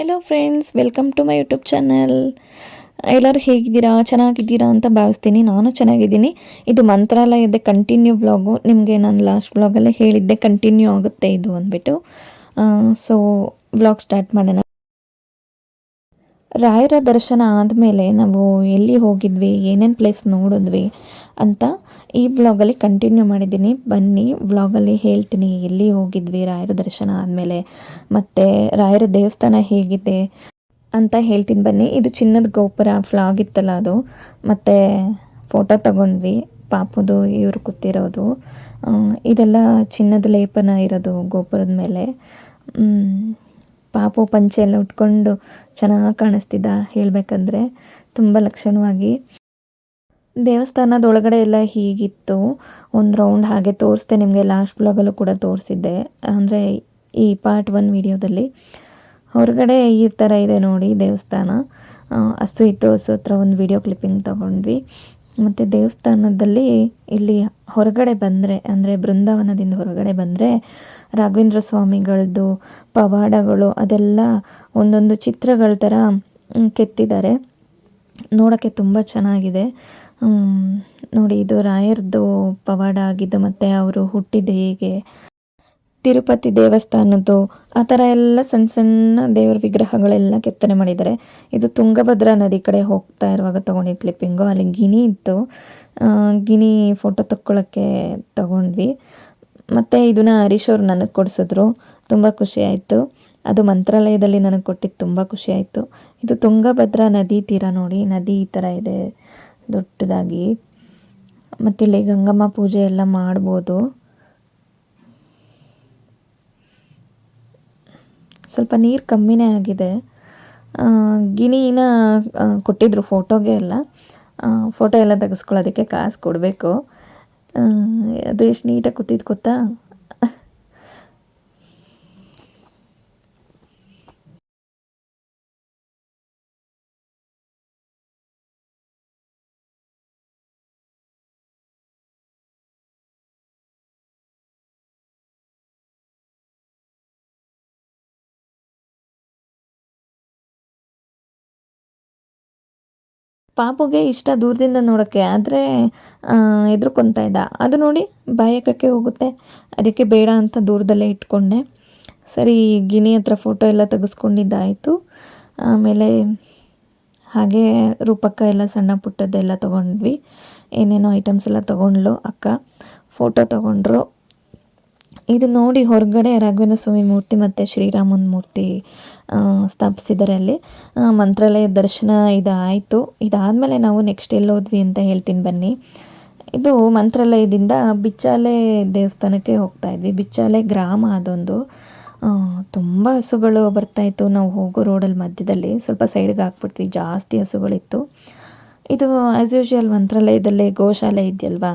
Hello friends welcome to my YouTube channel ಎಲ್ಲರೂ ಹೇಗಿದ್ದೀರಾ? ಚೆನ್ನಾಗಿದ್ದೀರಾ ಅಂತ ಭಾವಿಸ್ತೀನಿ. ನಾನು ಚೆನ್ನಾಗಿದ್ದೀನಿ. ಇದು ಮಂತ್ರಾಲಯದ ಕಂಟಿನ್ಯೂ ವ್ಲಾಗು ನಿಮಗೆ ನಾನು ಲಾಸ್ಟ್ ವ್ಲಾಗಲ್ಲೇ ಹೇಳಿದ್ದೆ ಕಂಟಿನ್ಯೂ ಆಗುತ್ತೆ ಇದು ಅಂದ್ಬಿಟ್ಟು. ಸೊ ವ್ಲಾಗ್ ಸ್ಟಾರ್ಟ್ ಮಾಡೋಣ. ರಾಯರ ದರ್ಶನ ಆದಮೇಲೆ ನಾವು ಎಲ್ಲಿ ಹೋಗಿದ್ವಿ, ಏನೇನು ಪ್ಲೇಸ್ ನೋಡಿದ್ವಿ ಅಂತ ಈ ವ್ಲಾಗಲ್ಲಿ ಕಂಟಿನ್ಯೂ ಮಾಡಿದ್ದೀನಿ. ಬನ್ನಿ ವ್ಲಾಗಲ್ಲಿ ಹೇಳ್ತೀನಿ ಎಲ್ಲಿ ಹೋಗಿದ್ವಿ ರಾಯರ ದರ್ಶನ ಆದಮೇಲೆ. ಮತ್ತು ರಾಯರ ದೇವಸ್ಥಾನ ಹೇಗಿದೆ ಅಂತ ಹೇಳ್ತೀನಿ ಬನ್ನಿ. ಇದು ಚಿನ್ನದ ಗೋಪುರ ಫ್ಲಾಗ್ ಇತ್ತಲ್ಲ ಅದು. ಮತ್ತು ಫೋಟೋ ತಗೊಂಡ್ವಿ. ಪಾಪದು ಇವರು ಕೂತಿರೋದು. ಇದೆಲ್ಲ ಚಿನ್ನದ ಲೇಪನ ಇರೋದು ಗೋಪುರದ ಮೇಲೆ. ಪಾಪು ಪಂಚೆ ಎಲ್ಲ ಉಟ್ಕೊಂಡು ಚೆನ್ನಾಗಿ ಕಾಣಿಸ್ತಿದ್ದ ಹೇಳಬೇಕಂದ್ರೆ. ತುಂಬ ಲಕ್ಷಣವಾಗಿ. ದೇವಸ್ಥಾನದ ಒಳಗಡೆ ಎಲ್ಲ ಹೀಗಿತ್ತು. ಒಂದು ರೌಂಡ್ ಹಾಗೆ ತೋರಿಸ್ದೆ ನಿಮಗೆ ಲಾಸ್ಟ್ ಬ್ಲಾಗಲ್ಲೂ ಕೂಡ ತೋರಿಸಿದ್ದೆ. ಅಂದರೆ ಈ ಪಾರ್ಟ್ ಒನ್ ವಿಡಿಯೋದಲ್ಲಿ. ಹೊರಗಡೆ ಈ ಥರ ಇದೆ ನೋಡಿ ದೇವಸ್ಥಾನ. ಹಸು ಇತ್ತು ಹಸು ಹತ್ರ ಒಂದು ವಿಡಿಯೋ ಕ್ಲಿಪ್ಪಿಂಗ್ ತಗೊಂಡ್ವಿ. ಮತ್ತು ದೇವಸ್ಥಾನದಲ್ಲಿ ಇಲ್ಲಿ ಹೊರಗಡೆ ಬಂದರೆ, ಅಂದರೆ ಬೃಂದಾವನದಿಂದ ಹೊರಗಡೆ ಬಂದರೆ ರಾಘವೇಂದ್ರ ಸ್ವಾಮಿಗಳದ್ದು ಪವಾಡಗಳು ಅದೆಲ್ಲ ಒಂದೊಂದು ಚಿತ್ರಗಳ ಥರ ಕೆತ್ತಿದ್ದಾರೆ. ನೋಡೋಕ್ಕೆ ತುಂಬ ಚೆನ್ನಾಗಿದೆ. ನೋಡಿ ಇದು ರಾಯರದು ಪವಾಡ ಆಗಿದ್ದು ಮತ್ತು ಅವರು ಹುಟ್ಟಿದ್ದು ಹೇಗೆ? ತಿರುಪತಿ ದೇವಸ್ಥಾನದ್ದು, ಆ ಥರ ಎಲ್ಲ ಸಣ್ಣ ಸಣ್ಣ ದೇವರ ವಿಗ್ರಹಗಳೆಲ್ಲ ಕೆತ್ತನೆ ಮಾಡಿದ್ದಾರೆ. ಇದು ತುಂಗಭದ್ರಾ ನದಿ ಕಡೆ ಹೋಗ್ತಾ ಇರುವಾಗ ತೊಗೊಂಡಿದ್ದು ಕ್ಲಿಪ್ಪಿಂಗು ಅಲ್ಲಿ ಗಿಣಿ ಇತ್ತು. ಗಿಣಿ ಫೋಟೋ ತಕ್ಕೊಳ್ಳೋಕ್ಕೆ ತಗೊಂಡ್ವಿ. ಮತ್ತು ಇದನ್ನ ಹರೀಶ್ ಅವರು ನನಗೆ ಕೊಡಿಸಿದ್ರು. ತುಂಬ ಖುಷಿ ಆಯಿತು. ಅದು ಮಂತ್ರಾಲಯದಲ್ಲಿ ನನಗೆ ಕೊಟ್ಟಿದ್ದು ತುಂಬ ಖುಷಿ ಆಯಿತು. ಇದು ತುಂಗಭದ್ರಾ ನದಿ ತೀರ ನೋಡಿ, ನದಿ ಈ ಥರ ಇದೆ, ದೊಡ್ಡದಾಗಿ. ಮತ್ತಿಲ್ಲಿ ಗಂಗಮ್ಮ ಪೂಜೆ ಎಲ್ಲ ಮಾಡ್ಬೋದು. ಸ್ವಲ್ಪ ನೀರು ಕಮ್ಮಿನೇ ಆಗಿದೆ. ಗಿಣಿನ ಕೊಟ್ಟಿದ್ದರು ಫೋಟೋಗೆ ಎಲ್ಲ. ಫೋಟೋ ಎಲ್ಲ ತೆಗೆಸ್ಕೊಳ್ಳೋದಕ್ಕೆ ಕಾಸು ಕೊಡಬೇಕು. ಅದು ಎಷ್ಟು ನೀಟಾಗಿ ಕೂತಿದ್ದು ಗೊತ್ತಾ? ಪಾಪುಗೆ ಇಷ್ಟ ದೂರದಿಂದ ನೋಡೋಕ್ಕೆ, ಆದರೆ ಹೆದ್ರುಕೊಂತ ಇದ್ದ. ಅದು ನೋಡಿ ಬಾಯಕಕ್ಕೆ ಹೋಗುತ್ತೆ. ಅದಕ್ಕೆ ಬೇಡ ಅಂತ ದೂರದಲ್ಲೇ ಇಟ್ಕೊಂಡೆ. ಸರಿ, ಗಿಣಿ ಹತ್ರ ಫೋಟೋ ಎಲ್ಲ ತೆಗೆಸ್ಕೊಂಡಿದ್ದಾಯಿತು. ಆಮೇಲೆ ಹಾಗೆ ರೂಪಕ್ಕ ಎಲ್ಲ ಸಣ್ಣ ಪುಟ್ಟದ್ದೆಲ್ಲ ತೊಗೊಂಡ್ವಿ. ಏನೇನೋ ಐಟಮ್ಸ್ ಎಲ್ಲ ತೊಗೊಂಡ್ಲು ಅಕ್ಕ. ಫೋಟೋ ತೊಗೊಂಡ್ರು. ಇದು ನೋಡಿ ಹೊರಗಡೆ ರಾಘವೇಂದ್ರ ಸ್ವಾಮಿ ಮೂರ್ತಿ ಮತ್ತು ಶ್ರೀರಾಮನ ಮೂರ್ತಿ ಸ್ಥಾಪಿಸಿದ್ದಾರೆ ಅಲ್ಲಿ. ಮಂತ್ರಾಲಯ ದರ್ಶನ ಇದಾಯಿತು. ಇದಾದಮೇಲೆ ನಾವು ನೆಕ್ಸ್ಟ್ ಎಲ್ಲಿ ಹೋದ್ವಿ ಅಂತ ಹೇಳ್ತೀನಿ ಬನ್ನಿ. ಇದು ಮಂತ್ರಾಲಯದಿಂದ ಬಿಚ್ಚಾಲೆ ದೇವಸ್ಥಾನಕ್ಕೆ ಹೋಗ್ತಾ ಇದ್ವಿ. ಬಿಚ್ಚಾಲೆ ಗ್ರಾಮ ಅದೊಂದು. ತುಂಬ ಹಸುಗಳು ಬರ್ತಾಯಿತ್ತು ನಾವು ಹೋಗೋ ರೋಡಲ್ಲಿ ಮಧ್ಯದಲ್ಲಿ ಸ್ವಲ್ಪ ಸೈಡ್ಗೆ ಹಾಕ್ಬಿಟ್ವಿ. ಜಾಸ್ತಿ ಹಸುಗಳಿತ್ತು. ಇದು ಆ್ಯಸ್ ಯೂಶುವಲ್ ಮಂತ್ರಾಲಯದಲ್ಲೇ ಗೋಶಾಲೆ ಇದೆಯಲ್ವಾ?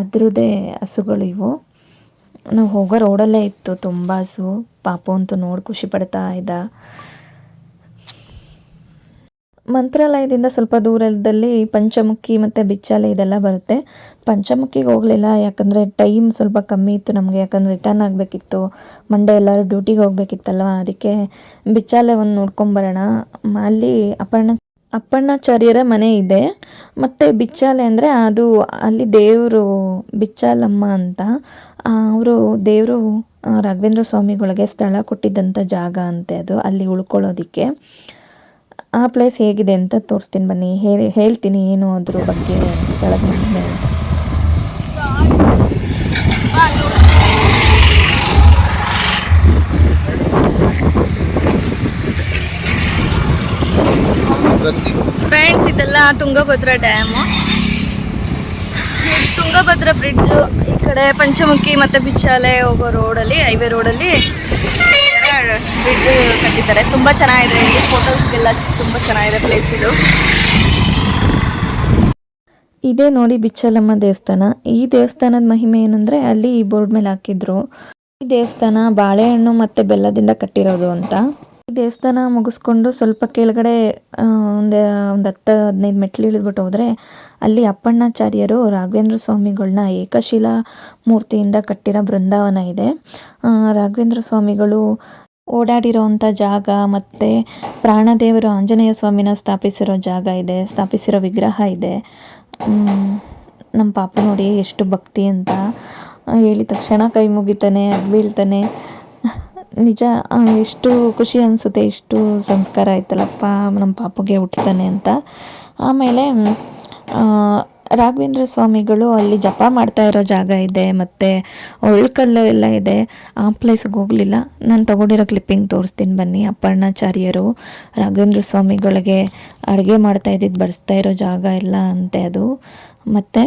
ಅದ್ರದ್ದೇ ಹಸುಗಳು ಇವು. ನಾವು ಹೋಗೋ ರೋಡಲ್ಲೇ ಇತ್ತು ತುಂಬ ಸು ಪಾಪ ಅಂತೂ ನೋಡಿ ಖುಷಿ ಪಡ್ತಾ ಇದ್ದ. ಮಂತ್ರಾಲಯದಿಂದ ಸ್ವಲ್ಪ ದೂರದಲ್ಲಿ ಪಂಚಮುಖಿ ಮತ್ತು ಬಿಚ್ಚಾಲೆ ಇದೆಲ್ಲ ಬರುತ್ತೆ. ಪಂಚಮುಖಿಗೆ ಹೋಗಲಿಲ್ಲ, ಯಾಕಂದರೆ ಟೈಮ್ ಸ್ವಲ್ಪ ಕಮ್ಮಿ ಇತ್ತು ನಮಗೆ, ಯಾಕಂದರೆ ರಿಟರ್ನ್ ಆಗಬೇಕಿತ್ತು. ಮಂಡೇ ಎಲ್ಲರೂ ಡ್ಯೂಟಿಗೆ ಹೋಗಬೇಕಿತ್ತಲ್ವ, ಅದಕ್ಕೆ ಬಿಚ್ಚಾಲೆ ಒಂದು ನೋಡ್ಕೊಂಬರೋಣ ಅಲ್ಲಿ ಅಪರ್ಣ ಅಪ್ಪಣ್ಣಾಚಾರ್ಯರ ಮನೆ ಇದೆ. ಮತ್ತು ಬಿಚ್ಚಾಲೆ ಅಂದರೆ ಅದು ಅಲ್ಲಿ ದೇವರು ಬಿಚ್ಚಾಲಮ್ಮ ಅಂತ ಅವರು ದೇವರು ರಾಘವೇಂದ್ರ ಸ್ವಾಮಿಗಳಿಗೆ ಸ್ಥಳ ಕೊಟ್ಟಿದ್ದಂಥ ಜಾಗ ಅಂತೆ ಅದು ಅಲ್ಲಿ ಉಳ್ಕೊಳ್ಳೋದಕ್ಕೆ. ಆ ಪ್ಲೇಸ್ ಹೇಗಿದೆ ಅಂತ ತೋರಿಸ್ತೀನಿ ಬನ್ನಿ. ಹೇಳಿ ಹೇಳ್ತೀನಿ ಏನು ಅದ್ರ ಬಗ್ಗೆ ಸ್ಥಳದ ಮಹಿಮೆ ಅಂತ. ಫ್ರೆಂಡ್ಸ್ ಇದೆಲ್ಲ ತುಂಗಭದ್ರಾ ಡ್ಯಾಮು ತುಂಗಭದ್ರಾ ಬ್ರಿಡ್ಜ್ ಈ ಕಡೆ ಪಂಚಮುಖಿ ಮತ್ತು ಬಿಚ್ಚಾಲೆ ಹೋಗೋ ರೋಡಲ್ಲಿ ಹೈವೇ ರೋಡಲ್ಲಿ ಬ್ರಿಡ್ಜ್ ಕಟ್ಟಿದ್ದಾರೆ. ತುಂಬ ಚೆನ್ನಾಗಿದೆ ಇಲ್ಲಿ. ಫೋಟೋಸ್ಗೆಲ್ಲ ತುಂಬ ಚೆನ್ನಾಗಿದೆ ಪ್ಲೇಸ್ ಇದು. ಇದೇ ನೋಡಿ ಬಿಚ್ಚಲಮ್ಮ ದೇವಸ್ಥಾನ. ಈ ದೇವಸ್ಥಾನದ ಮಹಿಮೆ ಏನಂದ್ರೆ ಅಲ್ಲಿ ಈ ಬೋರ್ಡ್ ಮೇಲೆ ಹಾಕಿದ್ರು. ಈ ದೇವಸ್ಥಾನ ಬಾಳೆಹಣ್ಣು ಮತ್ತೆ ಬೆಲ್ಲದಿಂದ ಕಟ್ಟಿರೋದು ಅಂತ. ದೇವಸ್ಥಾನ ಮುಗಿಸ್ಕೊಂಡು ಸ್ವಲ್ಪ ಕೆಳಗಡೆ ಒಂದು ಒಂದು ಹತ್ತು, ಹದಿನೈದು ಮೆಟ್ಲು ಇಳಿದ್ಬಿಟ್ಟು ಹೋದರೆ ಅಲ್ಲಿ ಅಪ್ಪಣ್ಣಾಚಾರ್ಯರು, ರಾಘವೇಂದ್ರ ಸ್ವಾಮಿಗಳನ್ನ ಏಕಶಿಲಾ ಮೂರ್ತಿಯಿಂದ ಕಟ್ಟಿರೋ ಬೃಂದಾವನ ಇದೆ. ರಾಘವೇಂದ್ರ ಸ್ವಾಮಿಗಳು ಓಡಾಡಿರೋವಂಥ ಜಾಗ ಮತ್ತು ಪ್ರಾಣದೇವರು ಆಂಜನೇಯ ಸ್ವಾಮಿನ ಸ್ಥಾಪಿಸಿರೋ ಜಾಗ ಇದೆ, ಸ್ಥಾಪಿಸಿರೋ ವಿಗ್ರಹ ಇದೆ. ನಮ್ಮ ಪಾಪ ನೋಡಿ ಎಷ್ಟು ಭಕ್ತಿ ಅಂತ ಹೇಳಿದ ತಕ್ಷಣ ಕೈ ಮುಗಿತಾನೆ ಬೀಳ್ತಾನೆ. ನಿಜ ಎಷ್ಟು ಖುಷಿ ಅನಿಸುತ್ತೆ ಎಷ್ಟು ಸಂಸ್ಕಾರ ಆಯ್ತಲ್ಲಪ್ಪ ನಮ್ಮ ಪಾಪುಗೆ ಹುಟ್ತಾನೆ ಅಂತ. ಆಮೇಲೆ ರಾಘವೇಂದ್ರ ಸ್ವಾಮಿಗಳು ಅಲ್ಲಿ ಜಪ ಮಾಡ್ತಾ ಇರೋ ಜಾಗ ಇದೆ, ಮತ್ತು ಒಳ್ಕಲ್ಲು ಎಲ್ಲ ಇದೆ. ಆ ಪ್ಲೇಸಿಗೆ ಹೋಗಲಿಲ್ಲ. ನಾನು ತಗೊಂಡಿರೋ ಕ್ಲಿಪ್ಪಿಂಗ್ ತೋರಿಸ್ತೀನಿ ಬನ್ನಿ. ಅಪ್ಪಣ್ಣಾಚಾರ್ಯರು ರಾಘವೇಂದ್ರ ಸ್ವಾಮಿಗಳಿಗೆ ಅಡುಗೆ ಮಾಡ್ತಾ ಇದ್ದಿದ್ದು ಬಡಿಸ್ತಾ ಇರೋ ಜಾಗ ಎಲ್ಲ ಅಂತೆ ಅದು. ಮತ್ತು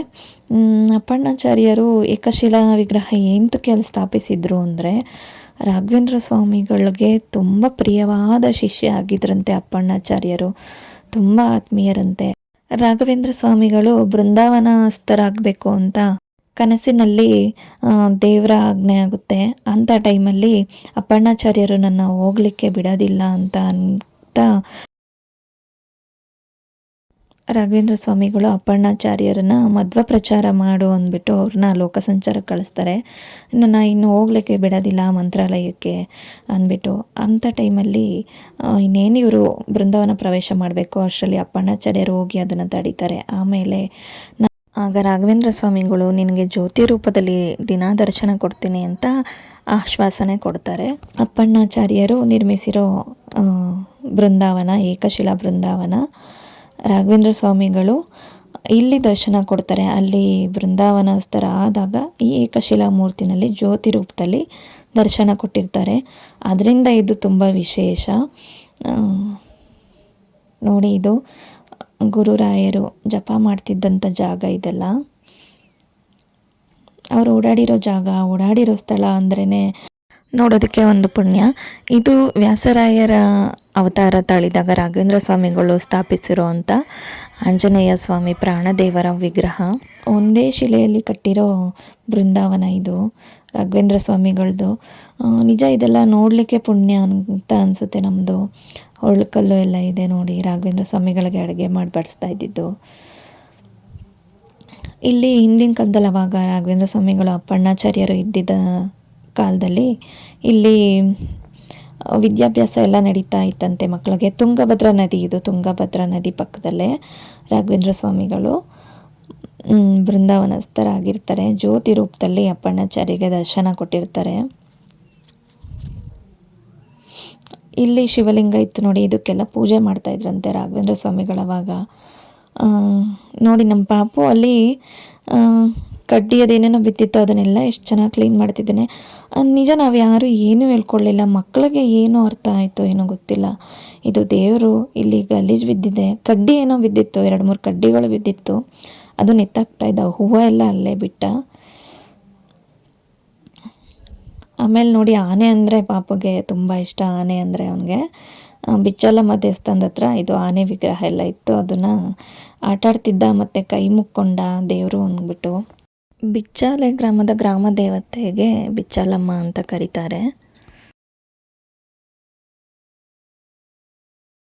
ಅಪ್ಪಣ್ಣಾಚಾರ್ಯರು ಏಕಶಿಲಾ ವಿಗ್ರಹ ಏಂತಕ್ಕೆ ಅಲ್ಲಿ ಸ್ಥಾಪಿಸಿದ್ರು ಅಂದರೆ ರಾಘವೇಂದ್ರ ಸ್ವಾಮಿಗಳಿಗೆ ತುಂಬ ಪ್ರಿಯವಾದ ಶಿಷ್ಯ ಆಗಿದ್ರಂತೆ ಅಪ್ಪಣ್ಣಾಚಾರ್ಯರು. ತುಂಬ ಆತ್ಮೀಯರಂತೆ. ರಾಘವೇಂದ್ರ ಸ್ವಾಮಿಗಳು ಬೃಂದಾವನಸ್ಥರಾಗಬೇಕು ಅಂತ ಕನಸಿನಲ್ಲಿ ದೇವರ ಆಜ್ಞೆ ಆಗುತ್ತೆ. ಅಂಥ ಟೈಮಲ್ಲಿ ಅಪ್ಪಣ್ಣಾಚಾರ್ಯರು ನನ್ನ ಹೋಗಲಿಕ್ಕೆ ಬಿಡೋದಿಲ್ಲ ಅಂತ ಅಂತ ರಾಘವೇಂದ್ರ ಸ್ವಾಮಿಗಳು ಅಪ್ಪಣ್ಣಾಚಾರ್ಯರನ್ನ ಮಧ್ವ ಪ್ರಚಾರ ಮಾಡು ಅಂದ್ಬಿಟ್ಟು ಅವ್ರನ್ನ ಲೋಕ ಸಂಚಾರಕ್ಕೆ ಕಳಿಸ್ತಾರೆ ನನ್ನ ಇನ್ನು ಹೋಗ್ಲಿಕ್ಕೆ ಬಿಡೋದಿಲ್ಲ ಮಂತ್ರಾಲಯಕ್ಕೆ ಅಂದ್ಬಿಟ್ಟು. ಅಂಥ ಟೈಮಲ್ಲಿ ಇನ್ನೇನು ಇವರು ಬೃಂದಾವನ ಪ್ರವೇಶ ಮಾಡಬೇಕು, ಅಷ್ಟರಲ್ಲಿ ಅಪ್ಪಣ್ಣಾಚಾರ್ಯರು ಹೋಗಿ ಅದನ್ನು ತಡೀತಾರೆ. ಆಮೇಲೆ ಆಗ ರಾಘವೇಂದ್ರ ಸ್ವಾಮಿಗಳು ನಿನಗೆ ಜ್ಯೋತಿ ರೂಪದಲ್ಲಿ ದಿನ ದರ್ಶನ ಕೊಡ್ತೀನಿ ಅಂತ ಆಶ್ವಾಸನೆ ಕೊಡ್ತಾರೆ. ಅಪ್ಪಣ್ಣಾಚಾರ್ಯರು ನಿರ್ಮಿಸಿರೋ ಬೃಂದಾವನ, ಏಕಶಿಲಾ ಬೃಂದಾವನ ರಾಘವೇಂದ್ರ ಸ್ವಾಮಿಗಳು ಇಲ್ಲಿ ದರ್ಶನ ಕೊಡ್ತಾರೆ. ಅಲ್ಲಿ ಬೃಂದಾವನಸ್ಥರ ಆದಾಗ ಈ ಏಕಶಿಲಾ ಮೂರ್ತಿನಲ್ಲಿ ಜ್ಯೋತಿ ರೂಪದಲ್ಲಿ ದರ್ಶನ ಕೊಟ್ಟಿರ್ತಾರೆ. ಅದರಿಂದ ಇದು ತುಂಬ ವಿಶೇಷ. ನೋಡಿ ಇದು ಗುರುರಾಯರು ಜಪ ಮಾಡ್ತಿದ್ದಂಥ ಜಾಗ ಇದೆಲ್ಲ. ಅವರು ಓಡಾಡಿರೋ ಜಾಗ, ಓಡಾಡಿರೋ ಸ್ಥಳ ಅಂದ್ರೇ ನೋಡೋದಕ್ಕೆ ಒಂದು ಪುಣ್ಯ. ಇದು ವ್ಯಾಸರಾಯರ ಅವತಾರ ತಾಳಿದಾಗ ರಾಘವೇಂದ್ರ ಸ್ವಾಮಿಗಳು ಸ್ಥಾಪಿಸಿರುವಂಥ ಆಂಜನೇಯ ಸ್ವಾಮಿ ಪ್ರಾಣದೇವರ ವಿಗ್ರಹ. ಒಂದೇ ಶಿಲೆಯಲ್ಲಿ ಕಟ್ಟಿರೋ ಬೃಂದಾವನ ಇದು, ರಾಘವೇಂದ್ರ ಸ್ವಾಮಿಗಳದ್ದು ನಿಜ ಇದೆಲ್ಲ ನೋಡಲಿಕ್ಕೆ ಪುಣ್ಯ ಅಂತ ಅನಿಸುತ್ತೆ ನಮ್ಮದು ಹೊಳ್ಕಲ್ಲು ಎಲ್ಲ ಇದೆ ನೋಡಿ, ರಾಘವೇಂದ್ರ ಸ್ವಾಮಿಗಳಿಗೆ ಅಡುಗೆ ಮಾಡಿ ಬಡಿಸ್ತಾ ಇದ್ದಿದ್ದು. ಇಲ್ಲಿ ಹಿಂದಿನ ಕಾಲದಲ್ಲಿ ಅವಾಗ ರಾಘವೇಂದ್ರ ಸ್ವಾಮಿಗಳು ಅಪ್ಪಣ್ಣಾಚಾರ್ಯರು ಇದ್ದಿದ್ದ ಕಾಲದಲ್ಲಿ ಇಲ್ಲಿ ವಿದ್ಯಾಭ್ಯಾಸ ಎಲ್ಲ ನಡೀತಾ ಇತ್ತಂತೆ ಮಕ್ಕಳಿಗೆ. ತುಂಗಭದ್ರಾ ನದಿ ಇದು, ತುಂಗಭದ್ರಾ ನದಿ ಪಕ್ಕದಲ್ಲೇ ರಾಘವೇಂದ್ರ ಸ್ವಾಮಿಗಳು ಬೃಂದಾವನಸ್ಥರಾಗಿರ್ತಾರೆ. ಜ್ಯೋತಿ ರೂಪದಲ್ಲಿ ಅಪ್ಪಣ್ಣಾಚಾರಿಗೆ ದರ್ಶನ ಕೊಟ್ಟಿರ್ತಾರೆ. ಇಲ್ಲಿ ಶಿವಲಿಂಗ ಇತ್ತು ನೋಡಿ, ಇದಕ್ಕೆಲ್ಲ ಪೂಜೆ ಮಾಡ್ತಾ ಇದ್ರಂತೆ ರಾಘವೇಂದ್ರ ಸ್ವಾಮಿಗಳವಾಗ. ನೋಡಿ ನಮ್ಮ ಪಾಪು ಅಲ್ಲಿ ಕಡ್ಡಿ ಅದೇನೇನೋ ಬಿದ್ದಿತ್ತು ಅದನ್ನೆಲ್ಲ ಎಷ್ಟು ಚೆನ್ನಾಗಿ ಕ್ಲೀನ್ ಮಾಡ್ತಿದ್ದೇನೆ. ನಿಜ ನಾವು ಯಾರು ಏನೂ ಹೇಳ್ಕೊಳ್ಳಿಲ್ಲ ಮಕ್ಕಳಿಗೆ ಏನು ಅರ್ಥ ಆಯಿತು ಏನೋ ಗೊತ್ತಿಲ್ಲ. ಇದು ದೇವರು, ಇಲ್ಲಿ ಗಲೀಜು ಬಿದ್ದಿದೆ. ಕಡ್ಡಿ ಏನೋ ಬಿದ್ದಿತ್ತು, ಎರಡು ಮೂರು ಕಡ್ಡಿಗಳು ಬಿದ್ದಿತ್ತು. ಅದು ನೆತ್ತಾಗ್ತಾ ಇದ್ದಾವೆ ಹೂವು ಎಲ್ಲ ಅಲ್ಲೇ ಬಿಟ್ಟ. ಆಮೇಲೆ ನೋಡಿ ಆನೆ ಅಂದರೆ ಪಾಪಗೆ ತುಂಬ ಇಷ್ಟ, ಆನೆ ಅಂದರೆ ಅವನಿಗೆ. ಬಿಚ್ಚಲಮ್ಮ ದೇವಸ್ಥಾನದ ಹತ್ರ ಇದು ಆನೆ ವಿಗ್ರಹ ಎಲ್ಲ ಇತ್ತು, ಅದನ್ನು ಆಟಾಡ್ತಿದ್ದ ಮತ್ತು ಕೈ ಮುಕ್ಕೊಂಡ ದೇವರು ಅಂದ್ಬಿಟ್ಟು. ಬಿಚ್ಚಾಲೆ ಗ್ರಾಮದ ಗ್ರಾಮ ದೇವತೆಗೆ ಬಿಚ್ಚಾಲಮ್ಮ ಅಂತ ಕರೀತಾರೆ.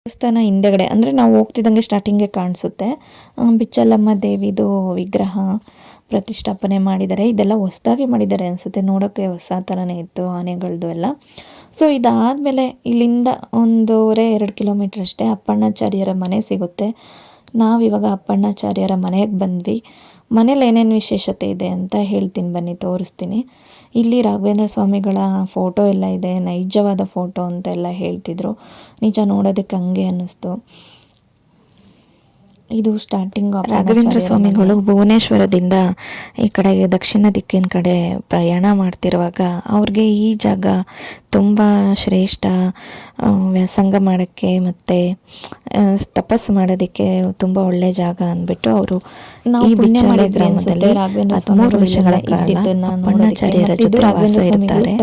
ದೇವಸ್ಥಾನ ಹಿಂದೆಗಡೆ, ಅಂದರೆ ನಾವು ಹೋಗ್ತಿದ್ದಂಗೆ ಸ್ಟಾರ್ಟಿಂಗೇ ಕಾಣಿಸುತ್ತೆ. ಬಿಚ್ಚಲಮ್ಮ ದೇವಿದು ವಿಗ್ರಹ ಪ್ರತಿಷ್ಠಾಪನೆ ಮಾಡಿದ್ದಾರೆ ಇದೆಲ್ಲ ಹೊಸ್ದಾಗಿ ಮಾಡಿದ್ದಾರೆ ಅನಿಸುತ್ತೆ. ನೋಡೋಕ್ಕೆ ಹೊಸ ಥರನೇ ಇತ್ತು ಆನೆಗಳದ್ದು ಎಲ್ಲ. ಸೊ ಇದಾದಮೇಲೆ ಇಲ್ಲಿಂದ ಒಂದೂವರೆ, ಎರಡು ಕಿಲೋಮೀಟ್ರ್ ಅಷ್ಟೇ ಅಪ್ಪಣ್ಣಾಚಾರ್ಯರ ಮನೆ ಸಿಗುತ್ತೆ. ನಾವಿವಾಗ ಅಪ್ಪಣ್ಣಾಚಾರ್ಯರ ಮನೆಗೆ ಬಂದ್ವಿ. ಮನೇಲಿ ಏನೇನು ವಿಶೇಷತೆ ಇದೆ ಅಂತ ಹೇಳ್ತೀನಿ ಬನ್ನಿ, ತೋರಿಸ್ತೀನಿ. ಇಲ್ಲಿ ರಾಘವೇಂದ್ರ ಸ್ವಾಮಿಗಳ ಫೋಟೋ ಎಲ್ಲ ಇದೆ, ನೈಜವಾದ ಫೋಟೋ ಅಂತೆಲ್ಲ ಹೇಳ್ತಿದ್ರು. ನಿಜ ನೋಡೋದಕ್ಕೆ ಹಂಗೆ ಅನ್ನಿಸ್ತು. ಇದು ಸ್ಟಾರ್ಟಿಂಗ್ ರಾಘವೇಂದ್ರ ಸ್ವಾಮಿಗಳು ಭುವನೇಶ್ವರದಿಂದ ಈ ಕಡೆಗೆ ದಕ್ಷಿಣ ದಿಕ್ಕಿನ ಕಡೆ ಪ್ರಯಾಣ ಮಾಡ್ತಿರುವಾಗ ಅವ್ರಿಗೆ ಈ ಜಾಗ ತುಂಬ ಶ್ರೇಷ್ಠ ವ್ಯಾಸಂಗ ಮಾಡೋಕ್ಕೆ ಮತ್ತು ತಪಸ್ಸು ಮಾಡೋದಕ್ಕೆ ತುಂಬ ಒಳ್ಳೆ ಜಾಗ ಅಂದ್ಬಿಟ್ಟು ಅವರು ಈ ಬಿಚ್ಚಾಲೆ ಗ್ರಾಮದಲ್ಲಿ ಹದಿಮೂರು ವರ್ಷಗಳ ಕಾಲ ಅಪ್ಪಣ್ಣಾಚಾರ್ಯರ ಜೊತೆ ವಾಸ ಇರ್ತಾರೆ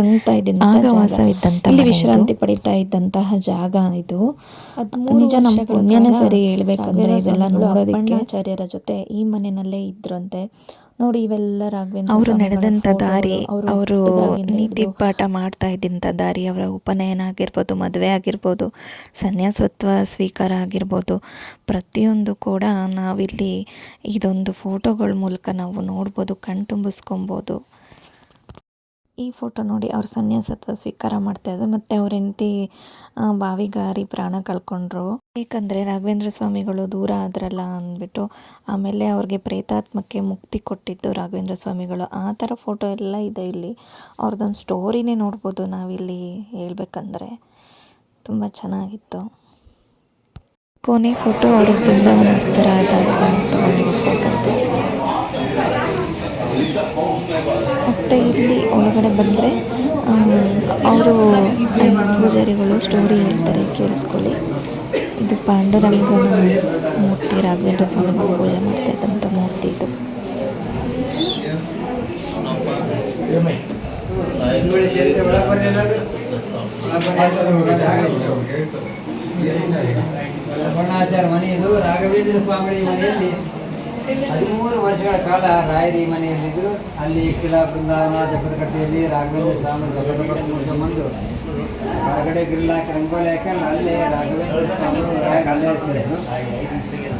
ಆಗ ವಾಸವಿದ್ದಂತ ಇಲ್ಲಿ ವಿಶ್ರಾಂತಿ ಪಡಿತಾ ಇದ್ದಂತಹ ಜಾಗ ಇದು. ನಿಜ ನಮ್ಮ ಪುಣ್ಯನೇ ಸರಿ ಹೇಳ್ಬೇಕಂದ್ರೆ ಇದೆಲ್ಲ ನೋಡೋದಕ್ಕೆ. ಆಚಾರ್ಯರ ಜೊತೆ ಈ ಮನೆಯಲ್ಲೇ ಇದ್ರಂತೆ ನೋಡಿ ಇವೆಲ್ಲ ರಾಘವೇಂದ್ರ ಅವರು ನಡೆದಂತ ದಾರಿ ಅವರು ನೀತಿ ಪಾಠ ಮಾಡ್ತಾ ಇದ್ದಂತ ದಾರಿ ಅವರ ಉಪನಯನ ಆಗಿರ್ಬೋದು ಮದುವೆ ಆಗಿರ್ಬೋದು ಸನ್ಯಾಸತ್ವ ಸ್ವೀಕಾರ ಆಗಿರ್ಬೋದು ಪ್ರತಿಯೊಂದು ಕೂಡ ನಾವಿಲ್ಲಿ ಇದೊಂದು ಫೋಟೋಗಳ ಮೂಲಕ ನಾವು ನೋಡ್ಬೋದು ಕಣ್ ತುಂಬಿಸ್ಕೊಬೋದು. ಈ ಫೋಟೋ ನೋಡಿ ಅವ್ರು ಸನ್ಯಾಸತ್ವ ಸ್ವೀಕಾರ ಮಾಡ್ತಾ ಇದ್ರು. ಮತ್ತೆ ಅವ್ರ ಹೆಂಡತಿ ಬಾವಿಗಾರಿ ಪ್ರಾಣ ಕಳ್ಕೊಂಡ್ರು. ಏಕೆಂದರೆ ರಾಘವೇಂದ್ರ ಸ್ವಾಮಿಗಳು ದೂರ ಆದ್ರಲ್ಲ ಅಂದ್ಬಿಟ್ಟು ಆಮೇಲೆ ಅವ್ರಿಗೆ ಪ್ರೇತಾತ್ಮಕ್ಕೆ ಮುಕ್ತಿ ಕೊಟ್ಟಿದ್ದು ರಾಘವೇಂದ್ರ ಸ್ವಾಮಿಗಳು. ಆ ಥರ ಫೋಟೋ ಎಲ್ಲ ಇದೆ ಇಲ್ಲಿ. ಅವ್ರದ್ದೊಂದು ಸ್ಟೋರಿನೇ ನೋಡ್ಬೋದು ನಾವಿಲ್ಲಿ ಹೇಳ್ಬೇಕಂದ್ರೆ. ತುಂಬ ಚೆನ್ನಾಗಿತ್ತು. ಕೊನೆ ಫೋಟೋ ಅವರು ಬೃಂದಾವನ ಮತ್ತು ಇಲ್ಲಿ ಒಳಗಡೆ ಬಂದರೆ ಅವರು ಪೂಜಾರಿಗಳು ಸ್ಟೋರಿ ಹೇಳ್ತಾರೆ, ಕೇಳಿಸ್ಕೊಳ್ಳಿ. ಇದು ಪಾಂಡುರಂಗನ ಮೂರ್ತಿ, ರಾಘವೇಂದ್ರ ಸ್ವಾಮಿಗಳು ಪೂಜೆ ಮಾಡ್ತಾ ಇದ್ದಂಥ ಮೂರ್ತಿ ಇದು. ರಾಘವೇಂದ್ರ ಸ್ವಾಮಿ ಮನೆಯಲ್ಲಿ ಹದಿಮೂರು ವರ್ಷಗಳ ಕಾಲ ರಾಯರಿ ಮನೆಯಲ್ಲಿದ್ದರು. ಅಲ್ಲಿ ಕಿಲಾ ಬೃಂದಾವನ, ಜಪದಕಟ್ಟೆಯಲ್ಲಿ, ರಾಘವೇಂದ್ರ ಸ್ವಾಮಿ ಬಂದು ಹೊರಗಡೆ ಗಿರ್ಲಾಕ ರಂಗೋಲಿ ಹಾಕೊಂಡು ಅಲ್ಲೇ ರಾಘವೇಂದ್ರ ಸ್ವಾಮಿ ಅಲ್ಲೇ ಇರ್ತಿದ್ರು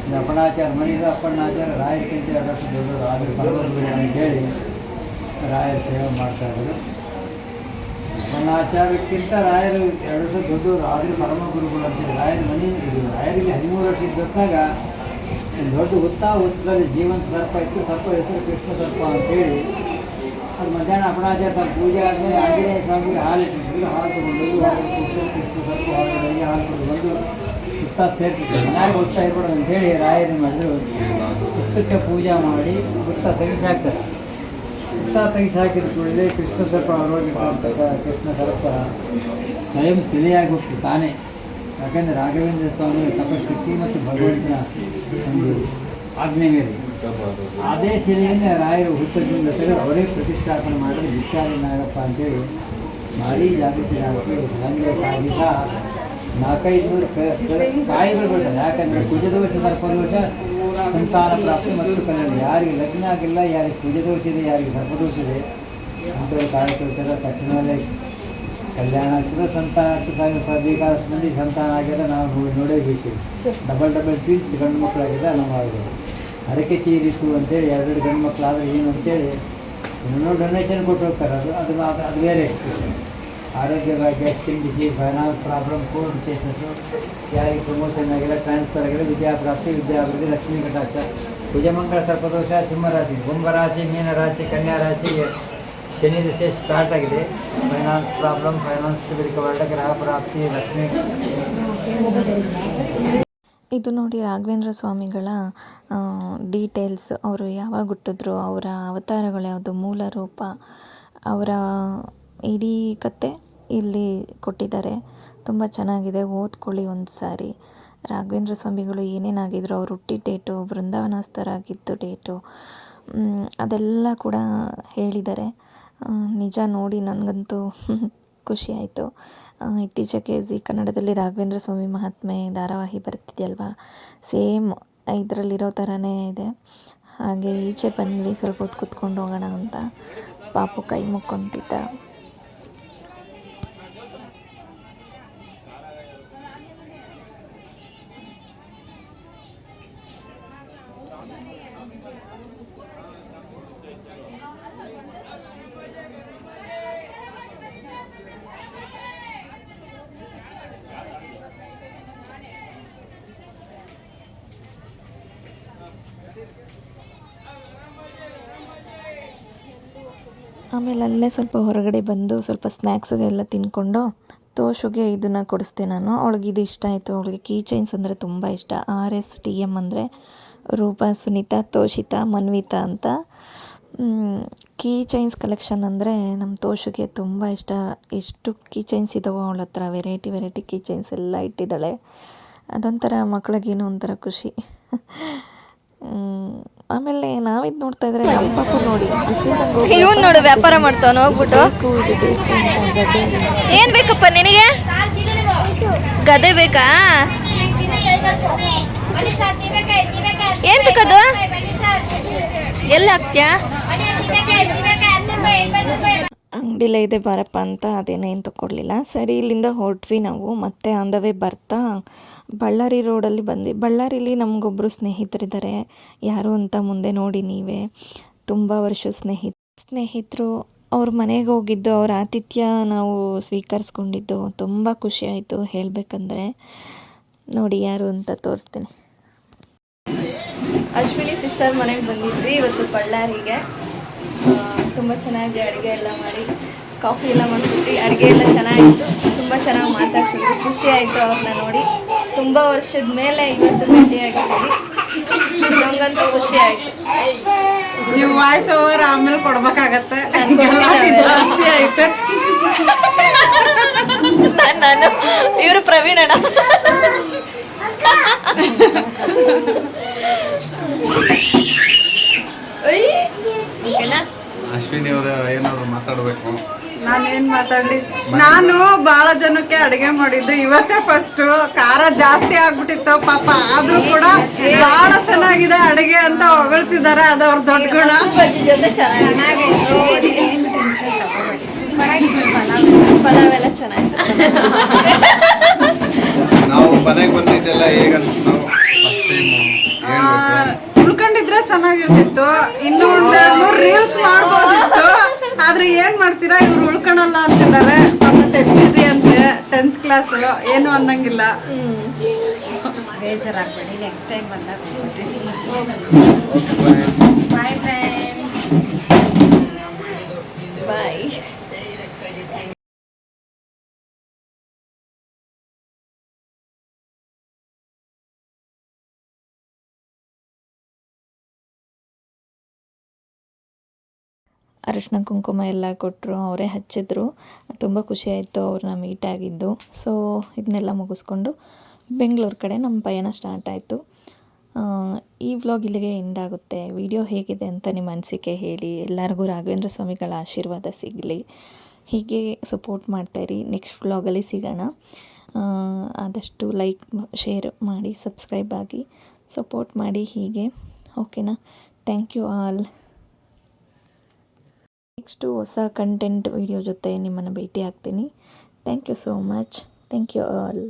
ಇದು ಅಪ್ಪಣಾಚಾರ ಮನೆ ಇದು ಅಪ್ಪಣ್ಣಾಚಾರ ರಾಯರಿಗಿಂತ ಎರಡು ವರ್ಷ ದೊಡ್ಡದು ಆದ್ರೆ ಅಂತೇಳಿ ರಾಯರ ಸೇವೆ ಮಾಡ್ತಾ ಆಚಾರಕ್ಕಿಂತ ರಾಯರು ಎರಡು ವರ್ಷ ದೊಡ್ಡವರು ಆದರೆ ಪರಮ ಗುರುಗಳು ಅಂತೇಳಿ ರಾಯರ ಮನೆ ರಾಯರಿಗೆ ಹದಿಮೂರು ವರ್ಷ ಇದ್ದಾಗ ದೊಡ್ಡ ಉತ್ತಾ ಉತ್ತರದಲ್ಲಿ ಜೀವಂತ ದರ್ಪ ಇತ್ತು, ಸರ್ಪ ಹೆಸರು ಕೃಷ್ಣ ಸರ್ಪ ಅಂತೇಳಿ. ಅದು ಮಧ್ಯಾಹ್ನ ಅಪರಾಚಾರ ತಮ್ಮ ಪೂಜೆ ಆದಮೇಲೆ ಆಂಜನೇಯ ಸ್ವಾಮಿಗೆ ಹಾಲು ಇಟ್ಟಿದ್ರು ಹಾಲು ತಗೊಂಡು ಹಾಲು ಕೃಷ್ಣ ಕೃಷ್ಣ ಸರ್ಪ ಹೊರಗಡೆ ಹಾಲು ಕೊಟ್ಟು ಬಂದು ಸುತ್ತ ಸೇರ್ತಿದ್ರು. ಮನೆಯಾಗ ಹುತ್ತ ಇರ್ಬಾರ್ದು ಅಂತೇಳಿ ರಾಯರು ಮಾಡಿದ್ರು ಹುತ್ತಕ್ಕೆ ಪೂಜೆ ಮಾಡಿ ಹುತ್ತ ತೆಗಿಸಾಕ್ತಾರೆ ಹುತ್ತ ತೆಗಿಸಿ ಹಾಕಿದ ಕೂಡಲೇ ಕೃಷ್ಣ ಸರ್ಪ ಹೊರಗಿರ್ತಕ್ಕಂಥ ಕೃಷ್ಣ ಸರ್ಪ ಸ್ವಯಂ ಸಿಲಿಯಾಗಿ ಹೋಗ್ತು ತಾನೇ ಯಾಕಂದರೆ ರಾಘವೇಂದ್ರ ಸ್ವಾಮಿ ತಪಶಕ್ತಿ ಮತ್ತು ಭಗವಂತನ ಒಂದು ಆಜ್ಞೆ ಮೇಲೆ. ಅದೇ ಶಿಲೆಯನ್ನು ರಾಯರು ಹುತ್ತದಿಂದ ತೆಗೆದು ಅವರೇ ಪ್ರತಿಷ್ಠಾಪನೆ ಮಾಡಿದ್ರೆ. ವಿಶಾಲಿ ನಾಗಪ್ಪ ಅಂತೇಳಿ ಭಾರಿ ಜಾಗೃತಿ ನಾಗಪ್ಪ ಸಹ ನಾಲ್ಕೈದು ನೂರು ಕಾಯಿಗಳು ಬರ್ತದೆ ಯಾಕಂದರೆ ಕುಜದೋಷ ಸರ್ಪದೋಷ ಸಂತಾನ ಪ್ರಾಪ್ತಿ ಮತ್ತು ಕಲ್ಯಾಣ. ಯಾರಿಗೆ ಲಗ್ನ ಆಗಿಲ್ಲ, ಯಾರಿಗೆ ಕುಜದೋಷ ಇದೆ, ಯಾರಿಗೆ ಸರ್ಪದೋಷ ಇದೆ ಅಂತ ಕೊಡ್ತಾರೆ ತಕ್ಷಣವೇ ಕಲ್ಯಾಣ ಆಗ್ತದೆ ಸಂತಾನ ಆಗ್ತದೆ ಬೇಕಾದಷ್ಟು ಮಂದಿ ಸಂತಾನ ಆಗ್ಯದ ನಾವು ನೋಡಿ ನೋಡೇಬೇಕು ಡಬಲ್ ಡಬಲ್ ಟ್ವಿನ್ಸ್ ಗಂಡು ಮಕ್ಕಳಾಗಿದೆ ನಾವು ಆಗ್ಬೋದು ಹರಕೆ ತೀರಿಸು ಅಂತೇಳಿ ಎರಡೆರಡು ಗಂಡು ಮಕ್ಕಳಾದ್ರೆ ಏನು ಅಂತೇಳಿ ಇನ್ನೂ ಡೊನೇಷನ್ ಕೊಟ್ಟು ಹೋಗ್ತಾರೆ ಅದು ಅದು ಅದು ಅದು ಬೇರೆ ಎಕ್ಸ್ಪ್ರೆಷನ್ ಆರೋಗ್ಯ ಭಾಗ್ಯ skin disease finance problem court cases ಯಾರಿಗೆ ಪ್ರಮೋಷನ್ ಆಗಿಲ್ಲ ಟ್ರಾನ್ಸ್ಫರ್ ಆಗಿಲ್ಲ ವಿದ್ಯಾಪ್ರಾಪ್ತಿ ವಿದ್ಯಾಭಿವೃದ್ಧಿ ಲಕ್ಷ್ಮೀ ಕಟಾಕ್ಷ ಭುಜಮಂಗಳ ಸರ್ಪದೋಷ ಸಿಂಹರಾಶಿ ಕುಂಭರಾಶಿ ಮೀನರಾಶಿ ಕನ್ಯಾ ರಾಶಿ ಶನಿ ದಶೆ ಸ್ಟಾರ್ಟ್ ಆಗಿದೆ. ಫೈನಾನ್ಸ್ ಪ್ರಾಬ್ಲಮ್ ಫೈನಾನ್ಸ್ ಗ್ರಹ ಪ್ರಾಪ್ತಿ ಲಕ್ಷ್ಮಿ. ಇದು ನೋಡಿ ರಾಘವೇಂದ್ರ ಸ್ವಾಮಿಗಳ ಡೀಟೇಲ್ಸ್ ಅವರು ಯಾವಾಗ ಹುಟ್ಟಿದ್ರು, ಅವರ ಅವತಾರಗಳು ಯಾವುದು, ಮೂಲ ರೂಪ, ಅವರ ಇಡೀ ಕತೆ ಇಲ್ಲಿ ಕೊಟ್ಟಿದ್ದಾರೆ. ತುಂಬ ಚೆನ್ನಾಗಿದೆ, ಓದ್ಕೊಳ್ಳಿ ಒಂದು ಸಾರಿ ರಾಘವೇಂದ್ರ ಸ್ವಾಮಿಗಳು ಏನೇನಾಗಿದ್ರು, ಅವ್ರು ಹುಟ್ಟಿದ ಡೇಟು, ಬೃಂದಾವನಸ್ಥರಾಗಿದ್ದು ಡೇಟು ಅದೆಲ್ಲ ಕೂಡ ಹೇಳಿದ್ದಾರೆ. ನಿಜ ನೋಡಿ ನನಗಂತೂ ಖುಷಿ ಆಯಿತು. ಇತ್ತೀಚೆಗೆ ಜೀ ಕನ್ನಡದಲ್ಲಿ ರಾಘವೇಂದ್ರ ಸ್ವಾಮಿ ಮಹಾತ್ಮೆ ಧಾರಾವಾಹಿ ಬರ್ತಿದೆಯಲ್ವಾ ಸೇಮ್ ಇದರಲ್ಲಿರೋ ಥರನೇ ಇದೆ. ಹಾಗೆ ಈಚೆ ಬಂದ್ವಿ, ಸ್ವಲ್ಪ ಹೊತ್ತು ಕೂತ್ಕೊಂಡು ಹೋಗೋಣ ಅಂತ. ಪಾಪು ಕೈ ಮುಕ್ಕೊಂತಿದ್ದ. ಆಮೇಲೆ ಅಲ್ಲೇ ಸ್ವಲ್ಪ ಹೊರಗಡೆ ಬಂದು ಸ್ವಲ್ಪ ಸ್ನ್ಯಾಕ್ಸ್ಗೆಲ್ಲ ತಿನ್ಕೊಂಡು ತೋಷುಗೆ ಇದನ್ನು ಕೊಡಿಸ್ದೆ ನಾನು. ಅವಳಿಗೆ ಇದು ಇಷ್ಟ ಆಯಿತು. ಅವಳಿಗೆ ಕೀ ಚೈನ್ಸ್ ಅಂದರೆ ತುಂಬ ಇಷ್ಟ. ಆರ್ ಎಸ್ ಟಿ ಎಂ ಅಂದರೆ ರೂಪಾ, ಸುನೀತಾ, ತೋಷಿತಾ, ಮನ್ವಿತಾ ಅಂತ. ಕೀ ಚೈನ್ಸ್ ಕಲೆಕ್ಷನ್ ಅಂದರೆ ನಮ್ಮ ತೋಷುಗೆ ತುಂಬ ಇಷ್ಟ. ಎಷ್ಟು ಕೀ ಚೈನ್ಸ್ ಇದ್ದಾವೋ ಅವಳ ಹತ್ರ. ವೆರೈಟಿ ವೆರೈಟಿ ಕೀ ಚೈನ್ಸ್ ಎಲ್ಲ ಇಟ್ಟಿದ್ದಾಳೆ. ಅದೊಂಥರ ಮಕ್ಳಿಗೇನೋ ಒಂಥರ ಖುಷಿ. ಆಮೇಲೆ ನಾವಿದ್ ನೋಡ್ತಾ ಇದ್ರೆ ನಮ್ಮ ಪಾಪ ನೋಡಿ ಇವ್ನು ನೋಡು ವ್ಯಾಪಾರ ಮಾಡ್ತಾವನು ಹೋಗ್ಬಿಟ್ಟು. ಬೇಕು ಇದು ಬೇಕು ಅಂತ ಗದೆ ಏನ್ ಬೇಕಪ್ಪ ನಿನಗೆ? ಗದೆ ಬೇಕಾ? ಏನ್ ಬೇಕದು ಎಲ್ಲ ಹಾಕ್ತ್ಯಾ? ಅಂಗಡಿಲೇ ಇದೆ ಬರಪ್ಪ ಅಂತ ಅದೇನೇನು ತಗೊಳ್ಳಿಲ್ಲ. ಸರಿ, ಇಲ್ಲಿಂದ ಹೊರಟ್ವಿ ನಾವು. ಮತ್ತೆ ಆನ್ ದ ವೇ ಬರ್ತಾ ಬಳ್ಳಾರಿ ರೋಡಲ್ಲಿ ಬಂದ್ವಿ. ಬಳ್ಳಾರಿಲಿ ನಮಗೊಬ್ಬರು ಸ್ನೇಹಿತರಿದ್ದಾರೆ. ಯಾರು ಅಂತ ಮುಂದೆ ನೋಡಿ ನೀವೇ. ತುಂಬ ವರ್ಷ ಸ್ನೇಹಿತ, ಸ್ನೇಹಿತರು ಅವ್ರ ಮನೆಗೆ ಹೋಗಿದ್ದು, ಅವ್ರ ಆತಿಥ್ಯ ನಾವು ಸ್ವೀಕರಿಸ್ಕೊಂಡಿದ್ದು ತುಂಬ ಖುಷಿ ಆಯಿತು ಹೇಳಬೇಕಂದ್ರೆ. ನೋಡಿ ಯಾರು ಅಂತ ತೋರಿಸ್ತೀನಿ. ಅಶ್ವಿನಿ ಸಿಸ್ಟರ್ ಮನೆಗೆ ಬಂದಿದ್ವಿ ಇವತ್ತು ಬಳ್ಳಾರಿಗೆ. ತುಂಬ ಚೆನ್ನಾಗಿ ಅಡುಗೆ ಎಲ್ಲ ಮಾಡಿ. ಕಾಫಿ ಎಲ್ಲ ಮಾಡಿಬಿಟ್ಟು ಅಡುಗೆ ಎಲ್ಲ ಚೆನ್ನಾಗಿತ್ತು. ತುಂಬ ಚೆನ್ನಾಗಿ ಮಾತಾಡ್ಸಿದ್ರು. ಖುಷಿ ಆಯಿತು ಅವ್ರನ್ನ ನೋಡಿ. ತುಂಬ ವರ್ಷದ ಮೇಲೆ ಇವತ್ತು ಭೇಟಿಯಾಗಿದ್ದೀವಿ. ನಮಗಂತೂ ಖುಷಿ ಆಯಿತು. ನೀವು ವಾಯ್ಸ್ ಓವರ್ ಆಮೇಲೆ ಕೊಡ್ಬೇಕಾಗತ್ತೆ. ಜಾಸ್ತಿ ಆಯ್ತು. ನಾನು ಇವರು ಪ್ರವೀಣ್ ಅಣ್ಣ. ಒಯ್, ಓಕೆನಾ ಅಶ್ವಿನಿ ಅವರು ಏನಾದ್ರು ಮಾತಾಡಬೇಕು? ನಾನೇನ್ ಮಾತಾಡ್ಲಿ? ನಾನು ಬಹಳ ಜನಕ್ಕೆ ಅಡಿಗೆ ಮಾಡಿದ್ದು ಇವತ್ತೇ ಫಸ್ಟ್ ಖಾರ ಜಾಸ್ತಿ ಆಗ್ಬಿಟ್ಟಿತ್ತು ಪಾಪ ಆದ್ರೂ ಕೂಡ ಬಹಳ ಚೆನ್ನಾಗಿದೆ ಅಡಿಗೆ ಅಂತ ಹೊಗಳ್ತಿದ್ದಾರೆ ಅದು ಅವ್ರ ದೊಡ್ಡ ಗುಣ. ಪಲಾವ್ ಎಲ್ಲ ಚೆನ್ನಾಗಿತ್ತು ನಾವು ಮನೆಗೆ ಬಂದಿದ್ದೆಲ್ಲ ಉಳ್ಕೊಂಡಿದ್ರೆ ಚೆನ್ನಾಗಿರ್ತಿತ್ತು. ಇನ್ನು ಒಂದೆರಡು ಮೂರು ರೀಲ್ಸ್ ಮಾಡ್ಬೋದಿತ್ತು. ಆದ್ರೆ ಏನ್ ಮಾಡ್ತೀರಾ? ಇವ್ರು ಉಳ್ಕೊಳಲ್ಲ ಅಂತಿದ್ದಾರೆ. ಟೆಸ್ಟ್ ಇದೆ ಅಂತೆ. ಟೆಂತ್ ಕ್ಲಾಸ್ ಏನು ಅನ್ನಂಗಿಲ್ಲ. ಬೇಜಾರಾಗಬೇಡಿ. ನೆಕ್ಸ್ಟ್ ಟೈಮ್ ಬಂದಾಗ ಬಾಯ್ ಫ್ರೆಂಡ್ಸ್ ಬಾಯ್ ಅರಿಶಿನ ಕುಂಕುಮ ಎಲ್ಲ ಕೊಟ್ಟರು, ಅವರೇ ಹಚ್ಚಿದ್ರು. ತುಂಬ ಖುಷಿ ಆಯಿತು ಅವ್ರನ್ನ ಮೀಟ್ ಆಗಿದ್ದು. ಸೊ ಇದನ್ನೆಲ್ಲ ಮುಗಿಸ್ಕೊಂಡು ಬೆಂಗಳೂರು ಕಡೆ ನಮ್ಮ ಪಯಣ ಸ್ಟಾರ್ಟ್ ಆಯಿತು. ಈ ವ್ಲಾಗ್ ಇಲ್ಲಿಗೆ ಎಂಡ್ ಆಗುತ್ತೆ. ವಿಡಿಯೋ ಹೇಗಿದೆ ಅಂತ ನಿಮ್ಮ ಅನಿಸಿಕೆ ಹೇಳಿ. ಎಲ್ಲರಿಗೂ ರಾಘವೇಂದ್ರ ಸ್ವಾಮಿಗಳ ಆಶೀರ್ವಾದ ಸಿಗಲಿ. ಹೀಗೆ ಸಪೋರ್ಟ್ ಮಾಡ್ತಾಯಿರಿ ನೆಕ್ಸ್ಟ್ ವ್ಲಾಗಲ್ಲಿ ಸಿಗೋಣ. ಆದಷ್ಟು ಲೈಕ್ ಶೇರ್ ಮಾಡಿ ಸಬ್ಸ್ಕ್ರೈಬ್ ಆಗಿ ಸಪೋರ್ಟ್ ಮಾಡಿ ಹೀಗೆ. ಓಕೆನಾ ಥ್ಯಾಂಕ್ ಯು ಆಲ್ ನೆಕ್ಸ್ಟು ಹೊಸ ಕಂಟೆಂಟ್ ವಿಡಿಯೋ ಜೊತೆ ನಿಮ್ಮನ್ನು ಭೇಟಿ ಆಗ್ತೀನಿ thank you so much thank you all